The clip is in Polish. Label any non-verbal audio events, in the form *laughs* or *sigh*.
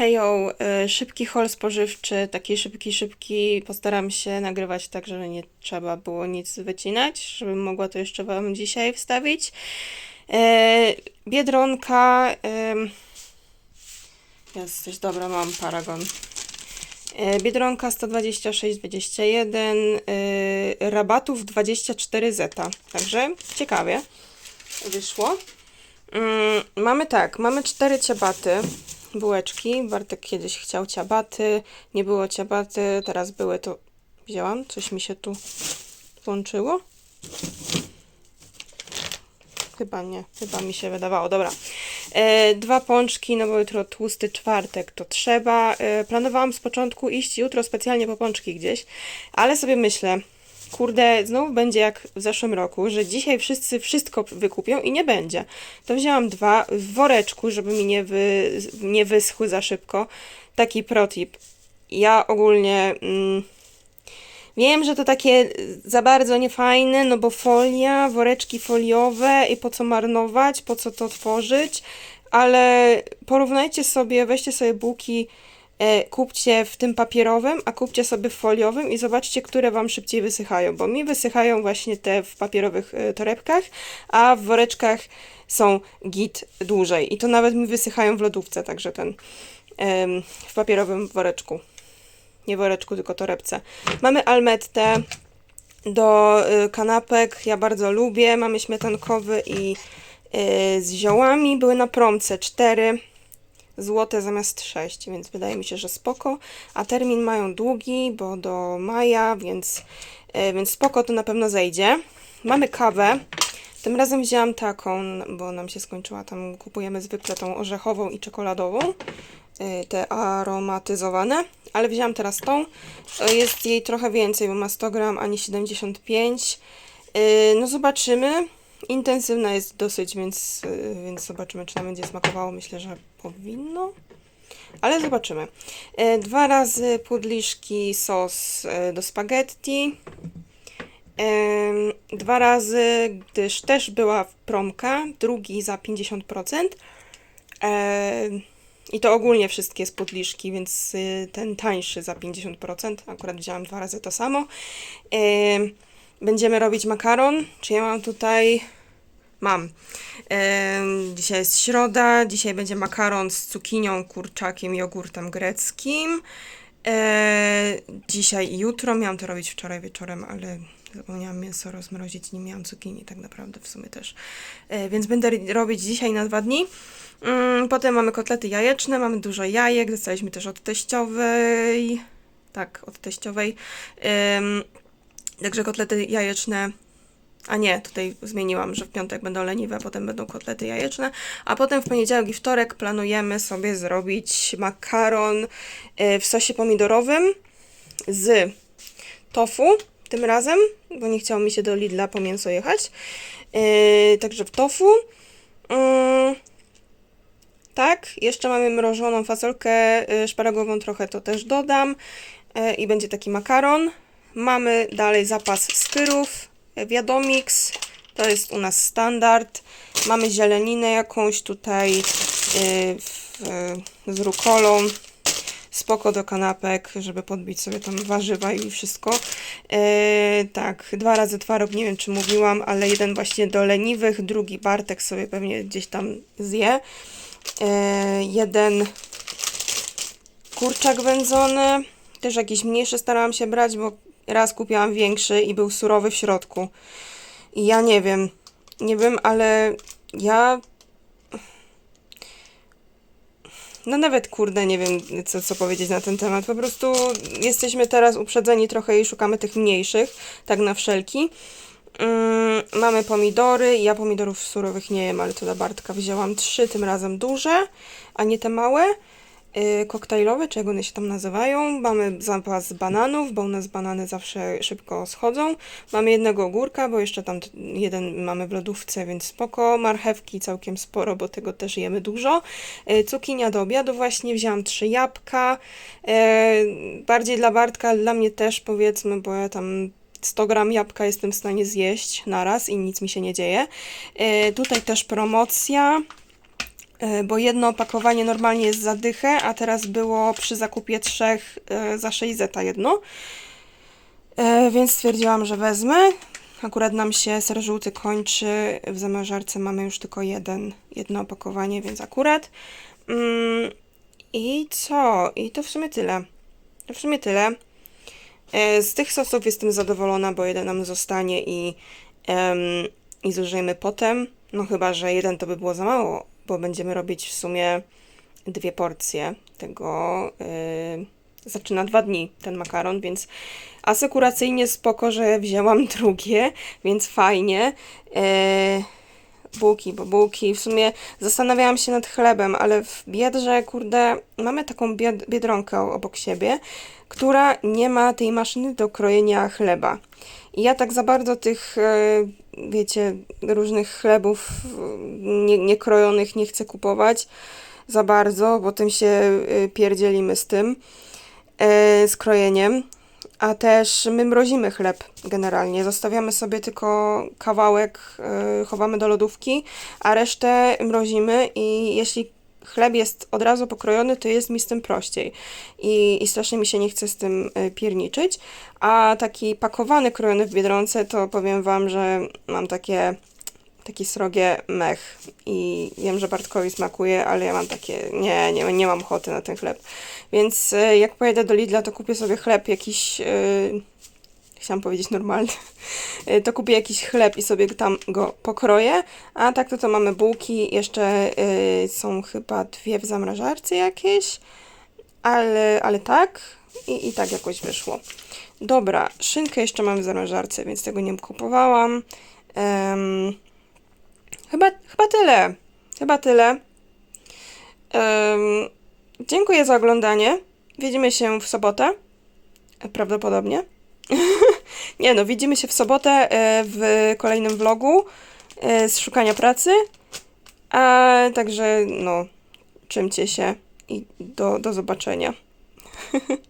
Hejo, y, szybki haul spożywczy, taki szybki, szybki. Postaram się nagrywać tak, żeby nie trzeba było nic wycinać, żebym mogła to jeszcze Wam dzisiaj wstawić. E, Biedronka. em, Jest coś dobra, mam paragon. Biedronka 126,21, y, rabatów 24 zeta. Także ciekawie wyszło. Mm, mamy tak, mamy cztery ciabaty, bułeczki. Bartek kiedyś chciał ciabaty, nie było ciabaty, teraz były to. Wzięłam, coś mi się tu włączyło. Chyba nie, chyba mi się wydawało. Dobra. E, dwa pączki, no bo jutro tłusty czwartek to trzeba. E, planowałam z początku iść jutro specjalnie po pączki gdzieś, ale sobie myślę, kurde, znowu będzie jak w zeszłym roku, że dzisiaj wszyscy wszystko wykupią i nie będzie. To wzięłam dwa w woreczku, żeby mi nie, wy, nie wyschły za szybko. Taki protip. Ja ogólnie. Mm, Wiem, że to takie za bardzo niefajne, no bo folia, woreczki foliowe i po co marnować, po co to tworzyć, ale porównajcie sobie, weźcie sobie bułki, e, kupcie w tym papierowym, a kupcie sobie w foliowym i zobaczcie, które Wam szybciej wysychają, bo mi wysychają właśnie te w papierowych e, torebkach, a w woreczkach są git dłużej i to nawet mi wysychają w lodówce, także ten w papierowym woreczku nie woreczku, tylko torebce. Mamy almettę do y, kanapek, ja bardzo lubię. Mamy śmietankowy i z ziołami. Były na promce 4 złote zamiast 6, więc wydaje mi się, że spoko. A termin mają długi, bo do maja, więc, y, więc spoko to na pewno zejdzie. Mamy kawę. Tym razem wzięłam taką, bo nam się skończyła. Tam kupujemy zwykle tą orzechową i czekoladową y, te aromatyzowane, ale wzięłam teraz tą. Y, Jest jej trochę więcej, bo ma 100 gram, a nie 75. Y, No zobaczymy. Intensywna jest dosyć, więc, y, więc zobaczymy, czy nam będzie smakowało. Myślę, że powinno. Ale zobaczymy. Y, Dwa razy pudliszki sos y, do spaghetti. Em, Dwa razy, gdyż też była promka, drugi za 50%. Em, I to ogólnie wszystkie spudliszki, więc y, ten tańszy za 50%. Akurat wzięłam dwa razy to samo. Em, Będziemy robić makaron. Czy ja mam tutaj? Mam. Dzisiaj jest środa. Dzisiaj będzie makaron z cukinią, kurczakiem, jogurtem greckim. E, dzisiaj i jutro. Miałam to robić wczoraj wieczorem, ale zapomniałam mięso rozmrozić. Nie miałam cukinii tak naprawdę w sumie też. E, więc będę robić dzisiaj na dwa dni. Mm, Potem mamy kotlety jajeczne, mamy dużo jajek. Dostaliśmy też od teściowej. Tak, od teściowej. Także kotlety jajeczne. A nie, tutaj zmieniłam, że w piątek będą leniwe, potem będą kotlety jajeczne, a potem w poniedziałek i wtorek planujemy sobie zrobić makaron e, w sosie pomidorowym z tofu tym razem, bo nie chciało mi się do Lidla po mięso jechać. E, Także w tofu. Mm, Tak, jeszcze mamy mrożoną fasolkę y, szparagową, trochę to też dodam i będzie taki makaron. Mamy dalej zapas skyrów, e, wiadomix, to jest u nas standard. Mamy zieleninę jakąś tutaj y, w, y, z rukolą, spoko do kanapek, żeby podbić sobie tam warzywa i wszystko. E, tak, dwa razy twaróg, nie wiem czy mówiłam, ale jeden właśnie do leniwych, drugi Bartek sobie pewnie gdzieś tam zje. E, jeden kurczak wędzony, też jakiś mniejszy starałam się brać, bo raz kupiłam większy i był surowy w środku. I ja nie wiem, nie wiem, ale ja no nawet kurde nie wiem co, co powiedzieć na ten temat. Po prostu jesteśmy teraz uprzedzeni trochę i szukamy tych mniejszych, tak na wszelki. Mm, mamy pomidory. Ja pomidorów surowych nie jem, ale to dla Bartka wzięłam trzy, tym razem duże, a nie te małe. Yy, koktajlowe, czy jak one się tam nazywają. Mamy zapas bananów, bo u nas banany zawsze szybko schodzą. Mamy jednego ogórka, bo jeszcze tam jeden mamy w lodówce, więc spoko. Marchewki całkiem sporo, bo tego też jemy dużo. Yy, cukinia do obiadu właśnie, wzięłam trzy jabłka. Yy, bardziej dla Bartka, dla mnie też powiedzmy, bo ja tam 100 gram jabłka jestem w stanie zjeść naraz i nic mi się nie dzieje. Tutaj też promocja. E, bo jedno opakowanie normalnie jest za dychę, a teraz było przy zakupie trzech e, za 6 zeta jedno. E, więc stwierdziłam, że wezmę. Akurat nam się ser żółty kończy. W zamrażarce mamy już tylko jeden, jedno opakowanie, więc akurat. Mm, I co? I to w sumie tyle. To w sumie tyle. Z tych sosów jestem zadowolona, bo jeden nam zostanie i, i zużyjemy potem. No chyba, że jeden to by było za mało, bo będziemy robić w sumie dwie porcje tego. y, zaczyna dwa dni ten makaron, więc asekuracyjnie spoko, że wzięłam *laughs* drugie, więc fajnie. E, bułki, bo bułki. W sumie zastanawiałam się nad chlebem, ale w Biedrze, kurde, mamy taką bied biedronkę obok siebie, która nie ma tej maszyny do krojenia chleba. I ja tak za bardzo tych, e, wiecie, różnych chlebów e, nie, niekrojonych nie chcę kupować za bardzo, bo tym się e, pierdzielimy z tym, z krojeniem. A też my mrozimy chleb generalnie. Zostawiamy sobie tylko kawałek, chowamy do lodówki, a resztę mrozimy i jeśli chleb jest od razu pokrojony, to jest mi z tym prościej. I, i strasznie mi się nie chce z tym e, pierniczyć. A taki pakowany, krojony w Biedronce, to powiem Wam, że mam takie taki srogie mech i wiem, że Bartkowi smakuje, ale ja mam takie, nie, nie, nie mam ochoty na ten chleb. Więc e, jak pojedę do Lidla, to kupię sobie chleb jakiś, e, chciałam powiedzieć normalny, *laughs* to kupię jakiś chleb i sobie tam go pokroję, a tak to to mamy bułki, jeszcze e, są chyba dwie w zamrażarce jakieś, ale, ale tak i, i tak jakoś wyszło. Dobra, szynkę jeszcze mam w zamrażarce, więc tego nie kupowałam. Em, Chyba, chyba tyle. Chyba tyle. Em, dziękuję za oglądanie. Widzimy się w sobotę. Prawdopodobnie. *laughs* Nie no, widzimy się w sobotę e, w kolejnym vlogu e, z szukania pracy. A także, no, czymcie się i do, do zobaczenia. *laughs*